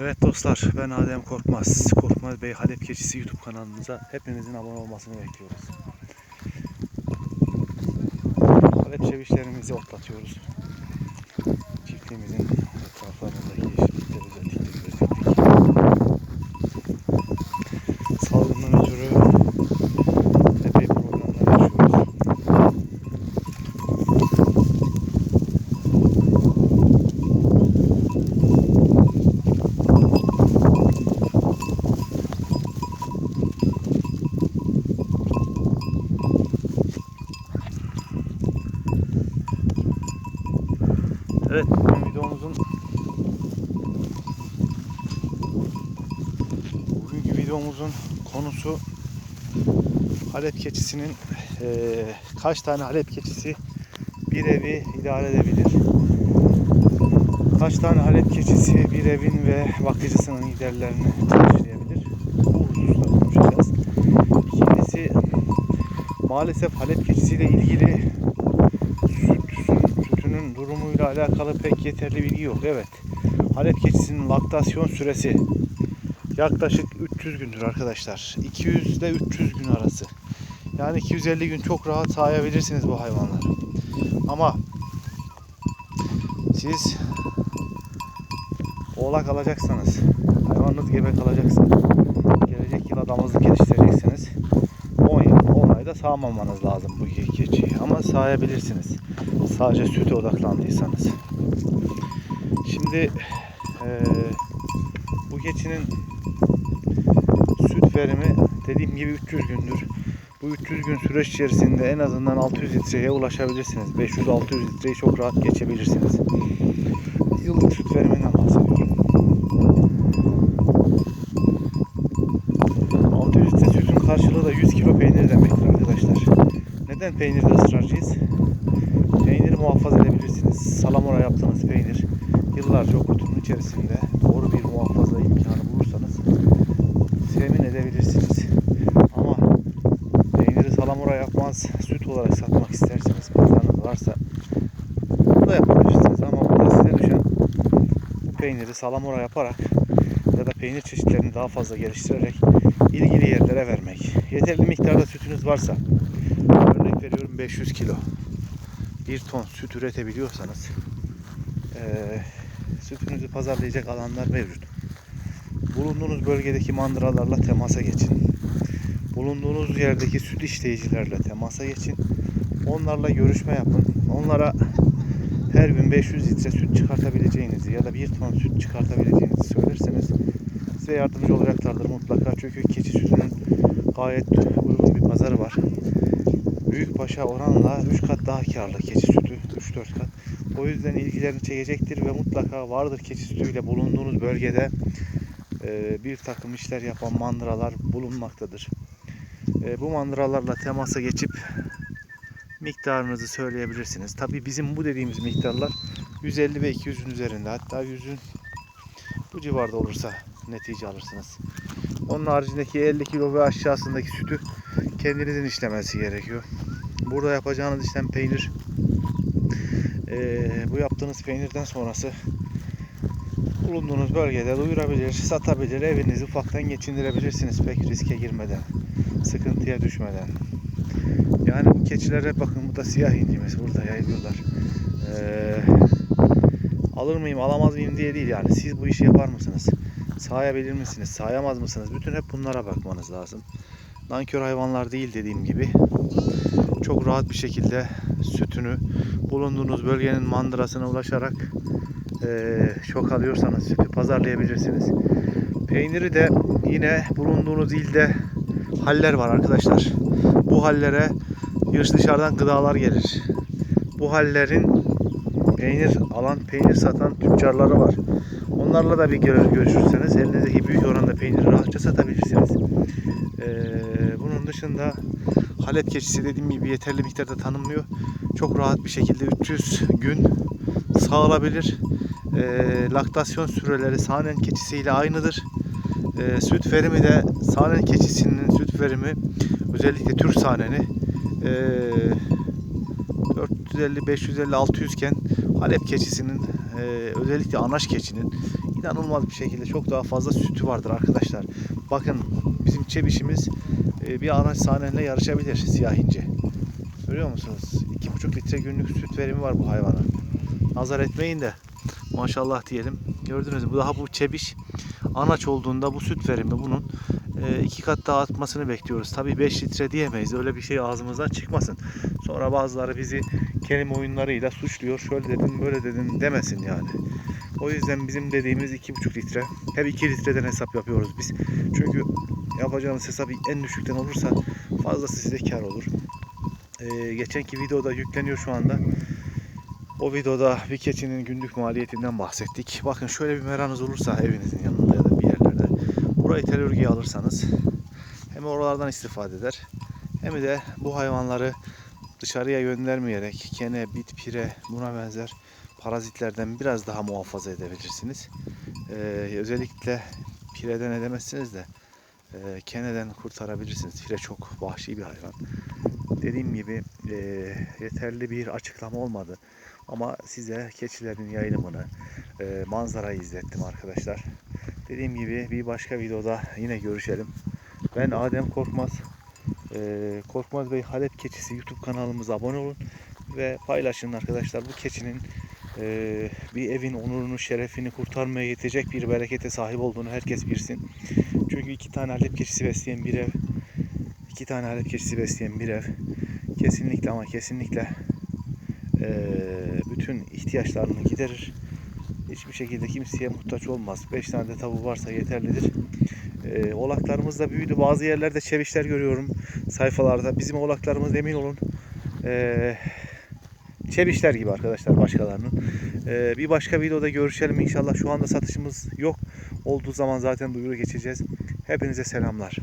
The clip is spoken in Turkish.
Evet dostlar ben Adem Korkmaz. Korkmaz Bey Halep Keçisi YouTube kanalımıza hepinizin abone olmasını bekliyoruz. Halep çevişlerimizi otlatıyoruz. Çiftliğimizin Evet, videomuzun bugünkü videomuzun konusu Halep keçisinin eee, kaç tane Halep keçisi bir evi idare edebilir? Kaç tane Halep keçisi bir evin ve bakıcısının giderlerini karşılayabilir? Bu hususla konuşacağız. İkincisi maalesef Halep keçisiyle ilgili durumuyla alakalı pek yeterli bilgi yok. Evet. Halep keçisinin laktasyon süresi yaklaşık 300 gündür arkadaşlar. 200 ile 300 gün arası. Yani 250 gün çok rahat sağabilirsiniz bu hayvanları. Ama siz oğlak alacaksanız, hayvanınız gebe kalacaksa, gelecek yıla damızlık yetiştireceksiniz. 10 yıl, 10 ayda sağmamanız lazım bu keçiyi. Ama sağabilirsiniz. Sadece süte odaklandıysanız. Şimdi eee, bu keçinin süt verimi dediğim gibi 300 gündür. Bu 300 gün süreç içerisinde en azından 600 litreye ulaşabilirsiniz. 500-600 litreyi çok rahat geçebilirsiniz. Yıllık süt veriminden bahsediyorum. 600 litre sütün karşılığı da 100 kilo peynir demektir arkadaşlar. Neden peynirde ısrarcıyız? Muhafaza edebilirsiniz. Salamura yaptığınız peynir yıllarca o kutunun içerisinde doğru bir muhafaza imkanı bulursanız temin edebilirsiniz. Ama peyniri salamura yapmaz, süt olarak satmak isterseniz pazarınız varsa da yapabilirsiniz. Ama burada size düşen bu peyniri salamura yaparak ya da peynir çeşitlerini daha fazla geliştirerek ilgili yerlere vermek. Yeterli miktarda sütünüz varsa örnek veriyorum 500 kilo bir ton süt üretebiliyorsanız eee sütünüzü pazarlayacak alanlar mevcut. Bulunduğunuz bölgedeki mandıralarla temasa geçin. Bulunduğunuz yerdeki süt işleyicilerle temasa geçin. Onlarla görüşme yapın. Onlara her gün 500 litre süt çıkartabileceğinizi ya da 1 ton süt çıkartabileceğinizi söylerseniz size yardımcı olacaklardır mutlaka. Çünkü keçi sütünün gayet uygun bir pazarı var. Büyükbaşa oranla 3 kat daha karlı keçi sütü 3-4 kat. O yüzden ilgilerini çekecektir ve mutlaka vardır keçi sütüyle bulunduğunuz bölgede e, bir takım işler yapan mandıralar bulunmaktadır. E, bu mandıralarla temasa geçip miktarınızı söyleyebilirsiniz. Tabii bizim bu dediğimiz miktarlar 150 ve 200'ün üzerinde hatta 100'ün bu civarda olursa netice alırsınız. Onun haricindeki 50 kilo ve aşağısındaki sütü kendinizin işlemesi gerekiyor. Burada yapacağınız işlem peynir. Ee, bu yaptığınız peynirden sonrası bulunduğunuz bölgede duyurabilir, satabilir, evinizi ufaktan geçindirebilirsiniz pek riske girmeden, sıkıntıya düşmeden. Yani bu keçilere bakın bu da siyah incimiz burada yayılıyorlar. Ee, alır mıyım alamaz mıyım diye değil yani siz bu işi yapar mısınız? Sağayabilir misiniz? Sağayamaz mısınız? Bütün hep bunlara bakmanız lazım. Nankör hayvanlar değil dediğim gibi. Çok rahat bir şekilde sütünü bulunduğunuz bölgenin mandırasına ulaşarak eee çok alıyorsanız sütü pazarlayabilirsiniz. Peyniri de yine bulunduğunuz ilde haller var arkadaşlar. Bu hallere dış dışarıdan gıdalar gelir. Bu hallerin peynir alan, peynir satan tüccarları var. Onlarla da bir gör- görüşürseniz elinizdeki büyük oranda peyniri rahatça satabilirsiniz. Ee, bunun dışında Halep keçisi dediğim gibi yeterli miktarda tanınmıyor. Çok rahat bir şekilde 300 gün sağılabilir. Ee, laktasyon süreleri sahnen keçisiyle aynıdır. Ee, süt verimi de sahnen keçisinin süt verimi özellikle Türk sahneni ee, 450, 550, 600 iken Halep keçisinin e, özellikle anaç keçinin inanılmaz bir şekilde çok daha fazla sütü vardır arkadaşlar. Bakın bizim çebişimiz e, bir araç sahneyle yarışabilir siyah ince. Görüyor musunuz? 2,5 litre günlük süt verimi var bu hayvana. Nazar etmeyin de maşallah diyelim. Gördünüz mü? Bu daha bu çebiş anaç olduğunda bu süt verimi bunun e, iki kat daha artmasını bekliyoruz. Tabii 5 litre diyemeyiz. Öyle bir şey ağzımızdan çıkmasın. Sonra bazıları bizi kelime oyunlarıyla suçluyor. Şöyle dedin böyle dedin demesin yani. O yüzden bizim dediğimiz 2,5 litre. Hep 2 litreden hesap yapıyoruz biz. Çünkü yapacağınız hesap en düşükten olursa fazlası size kar olur. Ee, geçenki videoda yükleniyor şu anda. O videoda bir keçinin günlük maliyetinden bahsettik. Bakın şöyle bir meranız olursa evinizin yanında ya da bir yerlerde burayı tel örgüye alırsanız hem oralardan istifade eder hem de bu hayvanları dışarıya göndermeyerek kene, bit, pire buna benzer parazitlerden biraz daha muhafaza edebilirsiniz. Ee, özellikle pireden edemezsiniz de e, keneden kurtarabilirsiniz. Pire çok vahşi bir hayvan. Dediğim gibi e, yeterli bir açıklama olmadı. Ama size keçilerin yayılımını, e, manzarayı izlettim arkadaşlar. Dediğim gibi bir başka videoda yine görüşelim. Ben Adem Korkmaz. E, Korkmaz Bey Halep Keçisi YouTube kanalımıza abone olun ve paylaşın arkadaşlar. Bu keçinin e, bir evin onurunu, şerefini kurtarmaya yetecek bir berekete sahip olduğunu herkes bilsin. Çünkü iki tane Halep keçisi besleyen bir ev, iki tane Halep keçisi besleyen bir ev kesinlikle ama kesinlikle e, bütün ihtiyaçlarını giderir. Hiçbir şekilde kimseye muhtaç olmaz. 5 tane de tavuğu varsa yeterlidir. E, oğlaklarımız da büyüdü. Bazı yerlerde çevişler görüyorum sayfalarda. Bizim oğlaklarımız emin olun e, çevişler gibi arkadaşlar başkalarının. E, bir başka videoda görüşelim inşallah. Şu anda satışımız yok. Olduğu zaman zaten duyuru geçeceğiz. Hepinize selamlar.